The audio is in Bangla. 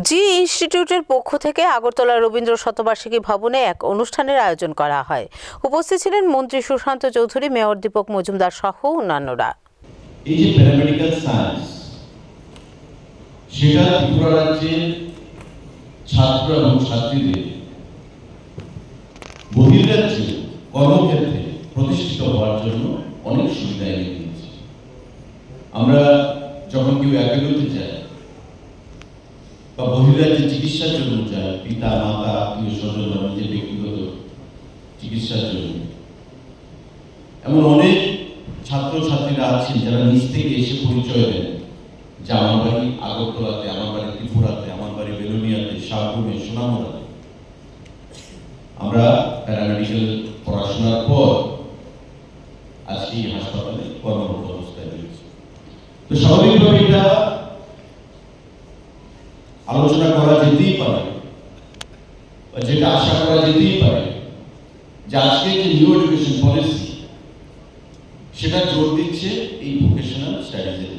জি, ইনস্টিটিউটের পক্ষ থেকে আগরতলা রবীন্দ্র শতবার্ষিকী ভবনে এক অনুষ্ঠানের আয়োজন করা হয়। উপস্থিত ছিলেন মন্ত্রী সুশান্ত চৌধুরী, মেয়র দীপক মজুমদার সহ অন্যান্যরা। সেটা ত্রিপুরা রাজ্যের ছাত্র এবং ছাত্রীদের কর্মক্ষেত্রে প্রতিষ্ঠিত হওয়ার জন্য অনেক সুবিধা এনে দিয়েছে। আমরা যখন কেউ একাডেমিতে যাই বা বহির্রাজ্যে চিকিৎসার জন্য যায় পিতা, মাতা, আত্মীয় স্বজন বা নিজের ব্যক্তিগত চিকিৎসার জন্য। এমন অনেক ছাত্র ছাত্রীরা আছেন যারা নিজ থেকে এসে পরিচয় দেন যে আমার বাড়ি আগরতলাতে, আমার বাড়ি ত্রিপুরাতে, আমার বাড়ি বেলুনিয়াতে শাহপুরে সোনামুড়াতে। আমরা প্যারামেডিক্যাল পড়াশোনার পর আজকে হাসপাতালে কর্মরত অবস্থায় রয়েছে। তো স্বাভাবিকভাবে এটা আলোচনা করা যেতেই পারে যেটা আশা করা যেতেই পারে যে আজকে যে নিউ এডুকেশন পলিসি, সেটা জোর দিচ্ছে এই ভোকেশনাল স্টাডিজের উপর